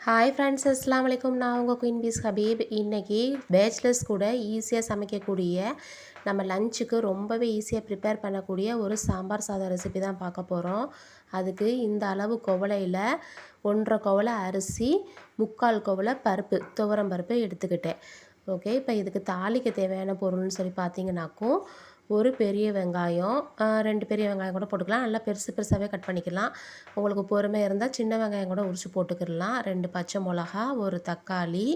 Hi friends அஸ்லாம் வலைக்கம் நான் உங்கள் குயின் பீஸ் ஹபீப் இன்றைக்கி பேச்சுலர்ஸ் கூட ஈஸியாக சமைக்கக்கூடிய நம்ம லஞ்சுக்கு ரொம்பவே ஈஸியாக ப்ரிப்பேர் பண்ணக்கூடிய ஒரு சாம்பார் சாதம் ரெசிபி தான் பார்க்க போகிறோம் அதுக்கு இந்த அளவு குவளையில் ஒன்றரை குவளை அரிசி முக்கால் குவளை பருப்பு துவரம் பருப்பு எடுத்துக்கிட்டேன். ஓகே இப்போ இதுக்கு தாலிக்கு தேவையான பொருள்னு சொல்லி பார்த்தீங்கன்னாக்கும் ஒரு பெரிய வெங்காயம் ரெண்டு பெரிய வெங்காயம் கூட போட்டுக்கலாம். நல்லா பெருசு பெருசாகவே கட் பண்ணிக்கலாம். உங்களுக்கு பொறுமை இருந்தால் சின்ன வெங்காயம் கூட உரித்து போட்டுக்கிடலாம். ரெண்டு பச்சை மிளகா ஒரு தக்காளி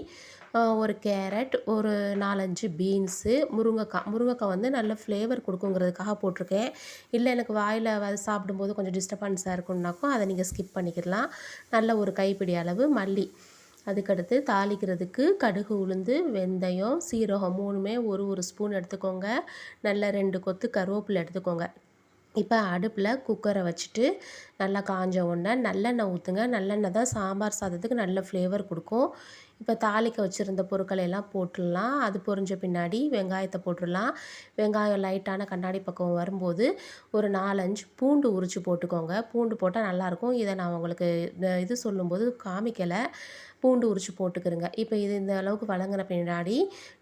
ஒரு கேரட் ஒரு நாலஞ்சு பீன்ஸு முருங்கைக்காய் முருங்கைக்காய் வந்து நல்ல ஃப்ளேவர் கொடுக்குங்கிறதுக்காக போட்டிருக்கேன். இல்லை எனக்கு வாயில் சாப்பிடும்போது கொஞ்சம் டிஸ்டர்பன்ஸாக இருக்குன்னாக்கும் அதை நீங்கள் ஸ்கிப் பண்ணிக்கிடலாம். நல்ல ஒரு கைப்பிடி அளவு மல்லி. அதுக்கடுத்து தாளிக்கிறதுக்கு கடுகு உளுந்து வெந்தயம் சீரகம் மூணுமே ஒரு ஒரு ஸ்பூன் எடுத்துக்கோங்க. நல்ல ரெண்டு கொத்து கருவேப்பிலை எடுத்துக்கோங்க. இப்போ அடுப்பில் குக்கரை வச்சுட்டு நல்லா காஞ்ச உடனே நல்லெண்ணெய் ஊற்றுங்க நல்லெண்ணெய் தான் சாம்பார் சாதத்துக்கு நல்ல ஃப்ளேவர் கொடுக்கும். இப்போ தாளிக்க வச்சுருந்த பொருட்களை எல்லாம் போட்டுடலாம். அது பொரிஞ்ச பின்னாடி வெங்காயத்தை போட்டுடலாம். வெங்காயம் லைட்டான கண்ணாடி பக்கம் வரும்போது ஒரு நாலஞ்சு பூண்டு உரித்து போட்டுக்கோங்க. பூண்டு போட்டால் நல்லாயிருக்கும். இதை நான் உங்களுக்கு இது சொல்லும்போது காமிக்கலை. பூண்டு உரித்து போட்டுக்கிறோங்க இப்போ இது இந்த அளவுக்கு வழங்கின பின்னாடி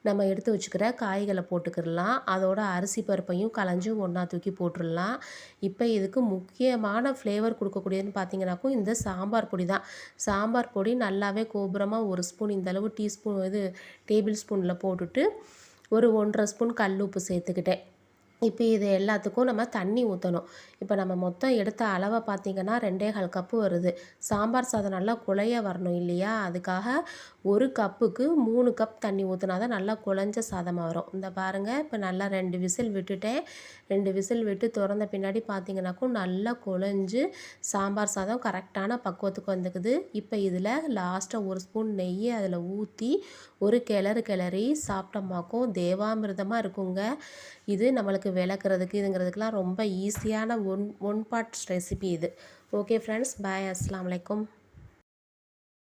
நம்ம எடுத்து வச்சுக்கிற காய்களை போட்டுக்கிடலாம். அதோட அரிசி பருப்பையும் களைஞ்சும் ஒன்றா தூக்கி போட்டுடலாம். இப்போ இதுக்கு முக்கியமான ஃப்ளேவர் கொடுக்கக்கூடியதுன்னு பார்த்தீங்கன்னாக்கும் இந்த சாம்பார் பொடி தான். சாம்பார் பொடி நல்லாவே கோபுரமாக ஒரு ஸ்பூன் இந்தளவு டீஸ்பூன் இது டேபிள் ஸ்பூனில் போட்டுட்டு ஒரு ஒன்றரை ஸ்பூன் கல் உப்பு சேர்த்துக்கிட்டேன். இப்போ இது எல்லாத்துக்கும் நம்ம தண்ணி ஊற்றணும் இப்போ நம்ம மொத்தம் எடுத்த அளவை பார்த்திங்கன்னா ரெண்டே கால் கப்பு வருது. சாம்பார் சாதம் நல்லா குழைய வரணும் இல்லையா? அதுக்காக ஒரு கப்புக்கு மூணு கப் தண்ணி ஊற்றினா தான் நல்லா குழஞ்ச சாதமாக வரும். இந்த பாருங்கள் இப்போ நல்லா ரெண்டு விசில் விட்டுட்டேன். ரெண்டு விசில் விட்டு திறந்த பின்னாடி பார்த்திங்கனாக்கும் நல்லா குழஞ்சு சாம்பார் சாதம் கரெக்டான பக்குவத்துக்கு வந்துக்குது. இப்போ இதில் லாஸ்ட்டாக ஒரு ஸ்பூன் நெய் அதில் ஊற்றி ஒரு கிளறு கிளறி சாப்பிட்டோமாக்கும் தேவாமிர்தமாக இருக்குங்க. இது நம்மளுக்கு நம்மளுக்கு விளக்குறதுக்கு இதுங்கிறதுக்கெலாம் ரொம்ப ஈஸியான ஒன் ஒன் பார்ட் ரெசிபி இது. ஓகே ஃப்ரெண்ட்ஸ் பாய் அஸ்லாம் வலைக்கம்